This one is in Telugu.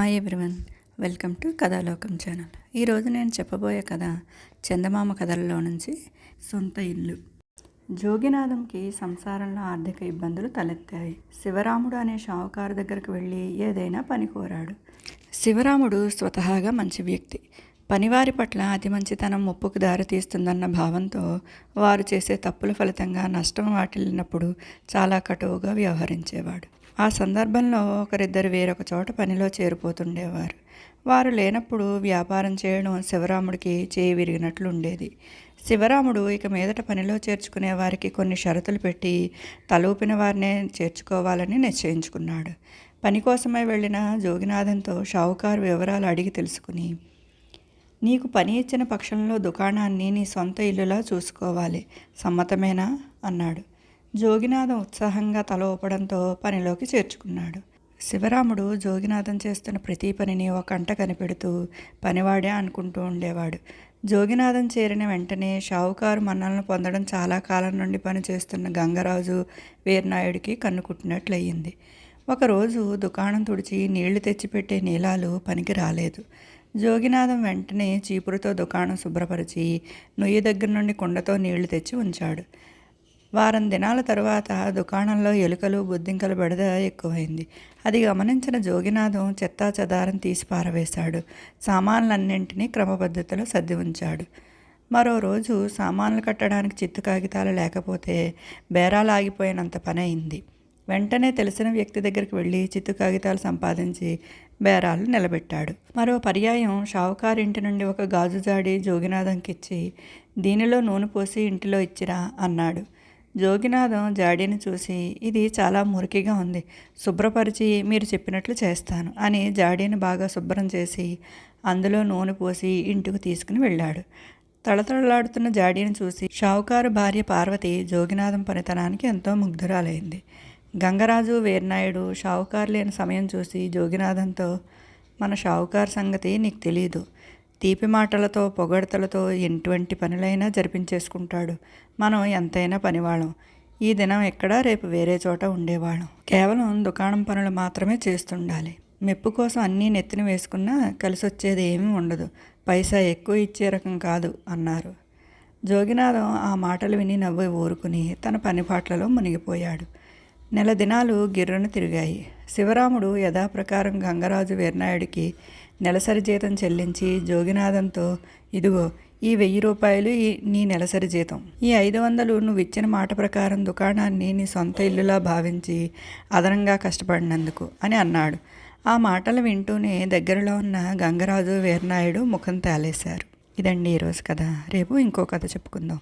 Hi everyone. Welcome to Kathalokam channel. ఈరోజు నేను చెప్పబోయే కథ చందమామ కథల్లో నుంచి సొంత ఇల్లు. జోగినాథంకి సంసారంలో ఆర్థిక ఇబ్బందులు తలెత్తాయి. శివరాముడు అనే షావుకారు దగ్గరకు వెళ్ళి ఏదైనా పని కోరాడు. శివరాముడు స్వతహాగా మంచి వ్యక్తి. పనివారి పట్ల అతి మంచితనం ముప్పుకు దారితీస్తుందన్న భావంతో వారు చేసే తప్పుల ఫలితంగా నష్టం వాటిల్లినప్పుడు చాలా కటువుగా వ్యవహరించేవాడు. ఆ సందర్భంలో ఒకరిద్దరు వేరొక చోట పనిలో చేరిపోతుండేవారు. వారు లేనప్పుడు వ్యాపారం చేయడం శివరాముడికి చేయి విరిగినట్లు ఉండేది శివరాముడు ఇక మీదట పనిలో చేర్చుకునే వారికి కొన్ని షరతులు పెట్టి తలూపిన వారినే చేర్చుకోవాలని నిశ్చయించుకున్నాడు. పని కోసమై వెళ్ళిన జోగినాథంతో షావుకారు వివరాలు అడిగి తెలుసుకుని నీకు పని ఇచ్చిన పక్షంలో దుకాణాన్ని నీ సొంత ఇల్లులా చూసుకోవాలి. సమ్మతమేనా? అన్నాడు. జోగినాథం ఉత్సాహంగా తల ఊపడంతో పనిలోకి చేర్చుకున్నాడు. శివరాముడు జోగినాథం చేస్తున్న ప్రతి పనిని ఒక కంట కనిపెడుతూ పనివాడే అనుకుంటూ ఉండేవాడు. జోగినాథం చేరిన వెంటనే షావుకారు మన్నలను పొందడం చాలా కాలం నుండి పనిచేస్తున్న గంగరాజు వీరనాయుడికి కన్నుకుట్టినట్లయింది. ఒకరోజు దుకాణం తుడిచి నీళ్ళు తెచ్చిపెట్టే నీలాలు పనికి రాలేదు. జోగినాథం వెంటనే చీపురుతో దుకాణం శుభ్రపరిచి నుయ్యి దగ్గర నుండి కుండతో నీళ్ళు తెచ్చి ఉంచాడు. వారం దినాల తరువాత దుకాణంలో ఎలుకలు బుద్ధింకలు బెడద ఎక్కువైంది. అది గమనించిన జోగినాథం చెత్తా చెదారం తీసి పారవేశాడు. సామాన్లన్నింటినీ క్రమపద్ధతిలో సర్ది ఉంచాడు. మరో రోజు సామాన్లు కట్టడానికి చిత్తు కాగితాలు లేకపోతే బేరాలు ఆగిపోయినంత పని అయింది వెంటనే తెలిసిన వ్యక్తి దగ్గరికి వెళ్ళి చిత్తు కాగితాలు సంపాదించి బేరాలు నిలబెట్టాడు. మరో పర్యాయం షావుకారింటి నుండి ఒక గాజు జాడి జోగినాథంకిచ్చి దీనిలో నూనె పోసి ఇంటిలో ఇచ్చిరా అన్నాడు. జోగినాథం జాడీని చూసి ఇది చాలా మురికిగా ఉంది. శుభ్రపరిచి మీరు చెప్పినట్లు చేస్తాను అని జాడీని బాగా శుభ్రం చేసి అందులో నూనె పోసి ఇంటికి తీసుకుని వెళ్ళాడు. తళతళలాడుతున్న జాడీని చూసి షావుకారు భార్య పార్వతి జోగినాథం పనితనానికి ఎంతో ముగ్ధురాలైంది. గంగరాజు వీర్నాయుడు షావుకారు లేని సమయం చూసి జోగినాథంతో మన షావుకారు సంగతి నీకు తెలీదు. తీపి మాటలతో పొగడతలతో ఎటువంటి పనులైనా జరిపించేసుకుంటాడు. మనం ఎంతైనా పనివాళ్ళం. ఈ దినం ఎక్కడ రేపు వేరే చోట ఉండేవాళ్ళం. కేవలం దుకాణం పనులు మాత్రమే చేస్తుండాలి. మెప్పు కోసం అన్నీ నెత్తిన వేసుకున్నా కలిసి వచ్చేది ఏమీ ఉండదు. పైసా ఎక్కువ ఇచ్చే రకం కాదు అన్నారు. జోగినాథం ఆ మాటలు విని నవ్వి ఊరుకుని తన పనిపాట్లలో మునిగిపోయాడు. నెల దినాలు గిర్రను తిరిగాయి. శివరాముడు యథాప్రకారం గంగరాజు వీర్నాయుడికి నెలసరి జీతం చెల్లించి జోగినాథంతో ఇదిగో ఈ వెయ్యి రూపాయలు ఈ నీ నెలసరి జీతం. ఈ ఐదు వందలు నువ్వు ఇచ్చిన మాట ప్రకారం దుకాణాన్ని నీ సొంత ఇల్లులా భావించి అదనంగా కష్టపడినందుకు అని అన్నాడు. ఆ మాటలు వింటూనే దగ్గరలో ఉన్న గంగరాజు వీర్నాయుడు ముఖం తేలేశారు. ఇదండి ఈరోజు కథ. రేపు ఇంకో కథ చెప్పుకుందాం.